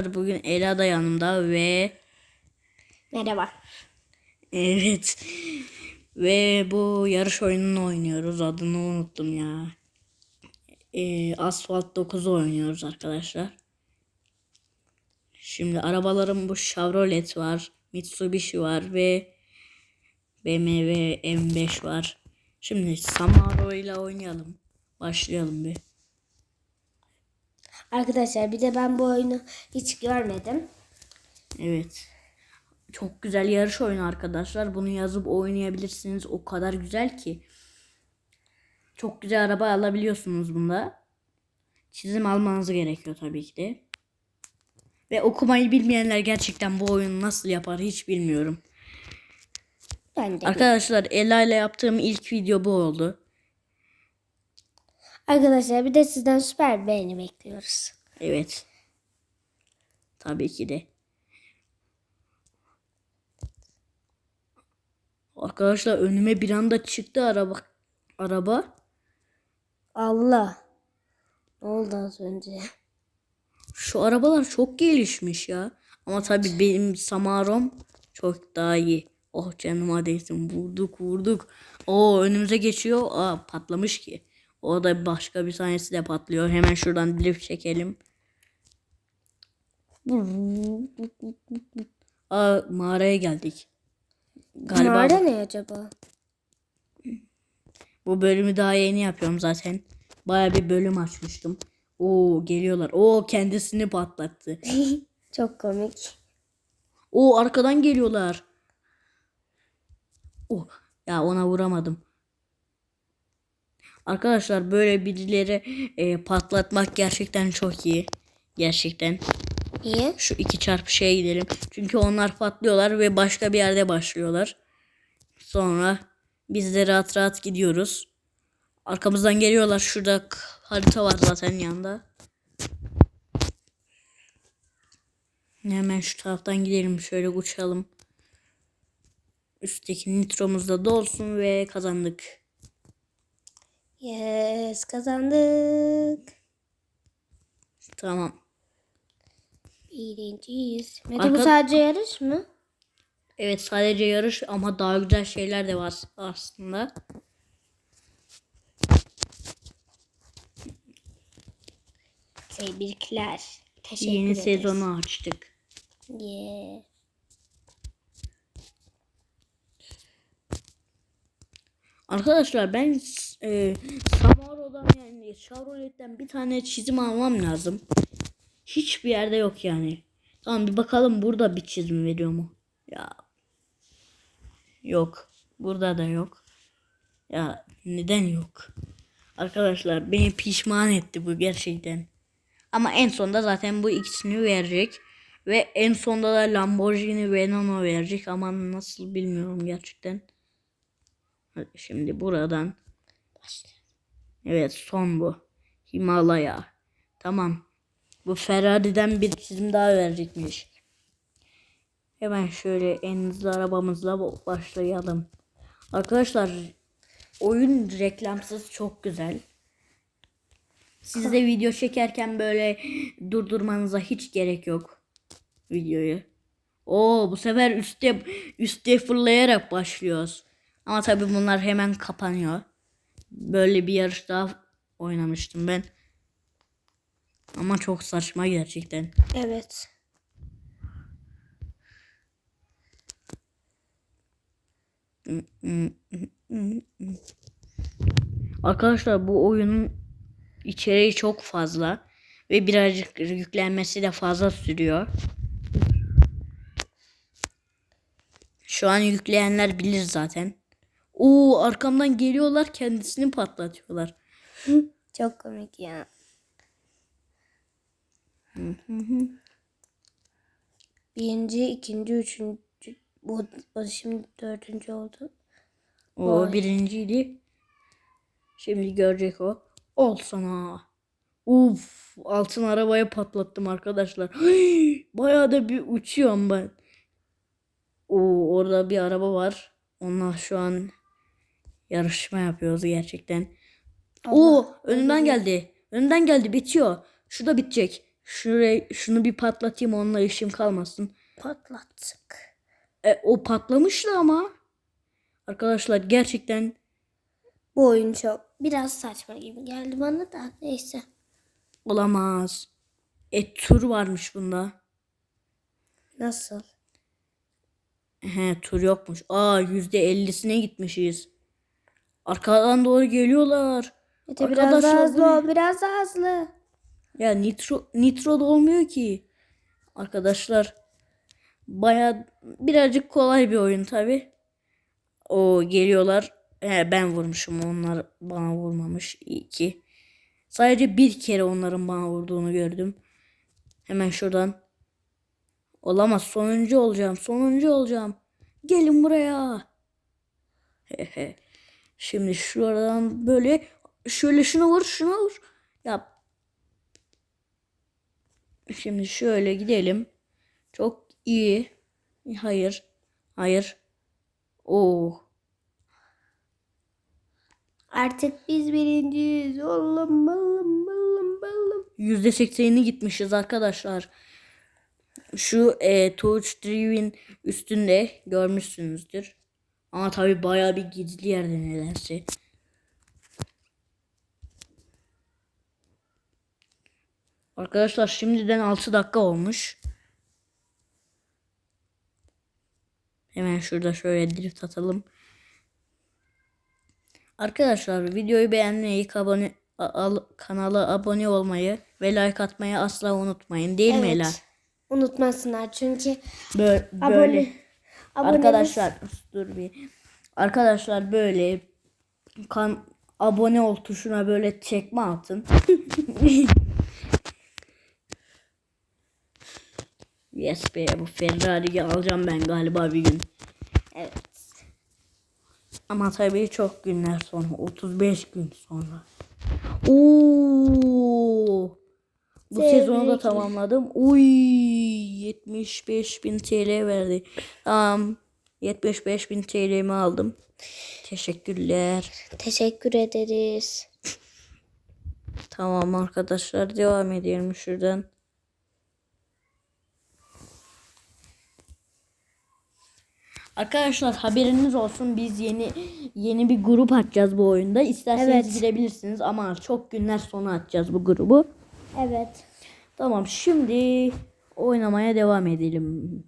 Bugün Ela da yanımda ve Merhaba. evet ve bu yarış oyununu oynuyoruz. Adını unuttum ya. Ee, Asfalt 9 oynuyoruz arkadaşlar. Şimdi arabalarım bu Chevrolet var, Mitsubishi var ve BMW M5 var. Şimdi Samaro ile oynayalım. Başlayalım bir. Arkadaşlar bir de ben bu oyunu hiç görmedim. Evet. Çok güzel yarış oyunu arkadaşlar. Bunu yazıp oynayabilirsiniz. O kadar güzel ki. Çok güzel araba alabiliyorsunuz bunda. Çizim almanız gerekiyor tabii ki de. Ve okumayı bilmeyenler gerçekten bu oyunu nasıl yapar hiç bilmiyorum. Ben de. Arkadaşlar Ela ile yaptığım ilk video bu oldu. Arkadaşlar bir de sizden süper beğeni bekliyoruz. Evet. Tabii ki de. Arkadaşlar önüme bir anda çıktı araba. Araba. Allah. Ne oldu az önce? Şu arabalar çok gelişmiş ya. Ama tabii benim Samarom çok daha iyi. Oh canıma değsin. Vurduk vurduk. O önümüze geçiyor. Aa patlamış ki. O da başka bir tanesi de patlıyor. Hemen şuradan drift çekelim. Aa mağaraya geldik. Galiba Mağara ne acaba? bu bölümü daha yeni yapıyorum zaten. Baya bir bölüm açmıştım. Oo geliyorlar. Oo kendisini patlattı. Çok komik. O arkadan geliyorlar. Oh ya ona vuramadım. Arkadaşlar böyle birileri e, patlatmak gerçekten çok iyi. Gerçekten. Niye? Şu iki çarpı şeye gidelim. Çünkü onlar patlıyorlar ve başka bir yerde başlıyorlar. Sonra biz de rahat rahat gidiyoruz. Arkamızdan geliyorlar. Şurada harita var zaten yanında. Hemen şu taraftan gidelim. Şöyle uçalım. Üstteki nitromuz da dolsun ve kazandık. Yes kazandık. Tamam. Birinciyiz. Mete bu Arka- sadece yarış mı? Evet sadece yarış ama daha güzel şeyler de var aslında. Tebrikler. Teşekkür Yeni ederiz. sezonu açtık. Yeah. Arkadaşlar ben e, Samaro'dan yani Chevrolet'ten bir tane çizim almam lazım. Hiçbir yerde yok yani. Tamam bir bakalım burada bir çizim veriyor mu? Ya yok. Burada da yok. Ya neden yok? Arkadaşlar beni pişman etti bu gerçekten. Ama en sonda zaten bu ikisini verecek. Ve en sonda da Lamborghini Veneno verecek ama nasıl bilmiyorum gerçekten. Şimdi buradan. Evet son bu. Himalaya. Tamam. Bu Ferrari'den bir çizim daha verecekmiş. Hemen şöyle en hızlı arabamızla başlayalım. Arkadaşlar oyun reklamsız çok güzel. Siz de video çekerken böyle durdurmanıza hiç gerek yok videoyu. Oo bu sefer üstte üstte fırlayarak başlıyoruz. Ama tabii bunlar hemen kapanıyor. Böyle bir yarış daha oynamıştım ben. Ama çok saçma gerçekten. Evet. Arkadaşlar bu oyunun içeriği çok fazla ve birazcık yüklenmesi de fazla sürüyor. Şu an yükleyenler bilir zaten. Oo arkamdan geliyorlar kendisini patlatıyorlar. Çok komik ya. Birinci, ikinci, üçüncü. Bu, bu şimdi dördüncü oldu. O Vay. birinciydi. Şimdi görecek o. Ol sana. Uf, altın arabaya patlattım arkadaşlar. Bayağı da bir uçuyorum ben. Oo, orada bir araba var. Onlar şu an yarışma yapıyoruz gerçekten. Oo, önümden geldi. Önümden geldi. Bitiyor. Şu da bitecek. Şuraya, şunu bir patlatayım onunla işim kalmasın. Patlattık. E, o patlamıştı ama. Arkadaşlar gerçekten Bu oyun çok biraz saçma gibi geldi bana da neyse. olamaz. E tur varmış bunda. Nasıl? He tur yokmuş. Aa yüzde ellisine gitmişiz. Arkadan doğru geliyorlar. Mete biraz daha hızlı ol, biraz daha hızlı. Ya nitro nitro da olmuyor ki. Arkadaşlar baya birazcık kolay bir oyun tabi. O geliyorlar. He, ben vurmuşum onlar bana vurmamış. İyi ki. Sadece bir kere onların bana vurduğunu gördüm. Hemen şuradan. Olamaz sonuncu olacağım. Sonuncu olacağım. Gelin buraya. Hehe. Şimdi şuradan böyle şöyle şunu vur şunu vur. Ya Şimdi şöyle gidelim. Çok iyi. Hayır. Hayır. Oo. Artık biz birinciyiz. Oğlum balım balım balım. %80'ini gitmişiz arkadaşlar. Şu e, Touch Drive'in üstünde görmüşsünüzdür. Ama tabi baya bir gizli yerde nedense. Arkadaşlar şimdiden 6 dakika olmuş. Hemen şurada şöyle drift atalım. Arkadaşlar videoyu beğenmeyi, abone, al- kanala abone olmayı ve like atmayı asla unutmayın. Değil mi Ela? Unutmasınlar çünkü Böyle, abone böyle. Abonemiz- Arkadaşlar dur bir. Arkadaşlar böyle kan abone ol tuşuna böyle çekme atın. yes be bu Ferrari'yi alacağım ben galiba bir gün. Evet. Ama tabii çok günler sonra 35 gün sonra. Oo! Bu sezonu da tamamladım. Uy 75 bin TL verdi. Tamam. 75 bin TL'mi aldım. Teşekkürler. Teşekkür ederiz. Tamam arkadaşlar devam edelim şuradan. Arkadaşlar haberiniz olsun biz yeni yeni bir grup açacağız bu oyunda. İsterseniz Evet. girebilirsiniz ama çok günler sonra açacağız bu grubu. Evet. Tamam şimdi oynamaya devam edelim.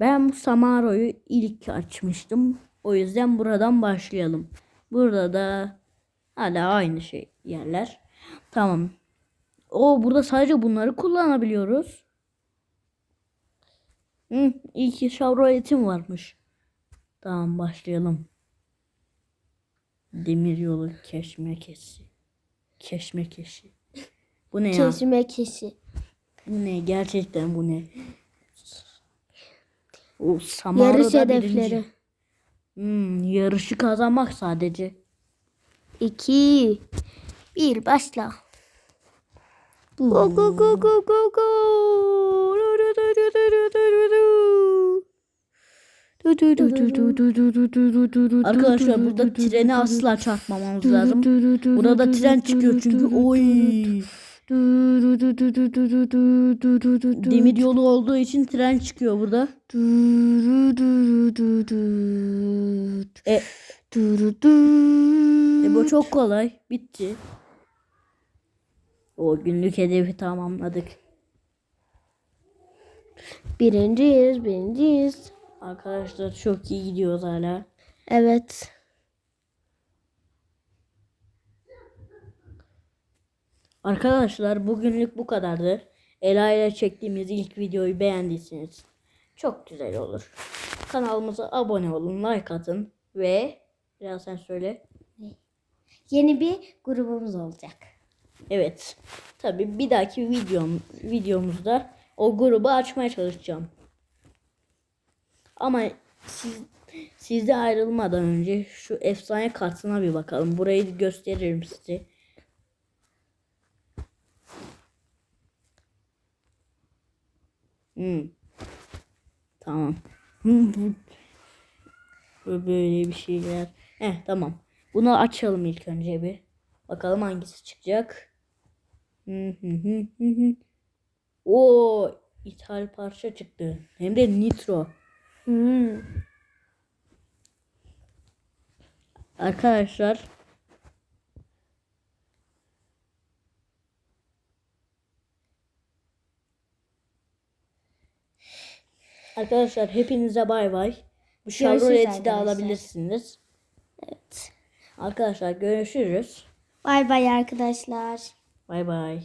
Ben bu Samaro'yu ilk açmıştım. O yüzden buradan başlayalım. Burada da hala aynı şey yerler. Tamam. O burada sadece bunları kullanabiliyoruz. Hı, iyi ki Chevrolet'im varmış. Tamam başlayalım. Demiryolu keşmekesi. Keşmekeşi. Bu ne ya? Çeşme kişi. Bu ne? Gerçekten bu ne? O Samara Yarış hedefleri. birinci. Hmm, yarışı kazanmak sadece. 2 1 başla. Go go go go go go. Arkadaşlar burada treni asla çarpmamamız lazım. Burada tren çıkıyor çünkü oy. Demir yolu olduğu için tren çıkıyor burada. E, e bu çok kolay. Bitti. O günlük hedefi tamamladık. Birinciyiz, birinciyiz. Arkadaşlar çok iyi gidiyoruz hala. Evet. Arkadaşlar bugünlük bu kadardı. Ela ile çektiğimiz ilk videoyu beğendiyseniz çok güzel olur. Kanalımıza abone olun, like atın ve biraz sen söyle. Yeni bir grubumuz olacak. Evet. Tabi bir dahaki videom, videomuzda o grubu açmaya çalışacağım. Ama siz sizde ayrılmadan önce şu efsane kartına bir bakalım. Burayı gösteririm size. Hmm. Tamam. Böyle bir şeyler. Heh tamam. Bunu açalım ilk önce bir. Bakalım hangisi çıkacak. O ithal parça çıktı. Hem de nitro. Hmm. Arkadaşlar Arkadaşlar hepinize bay bay. Bu Chevrolet'i de alabilirsiniz. Evet. Arkadaşlar görüşürüz. Bay bay arkadaşlar. Bay bay.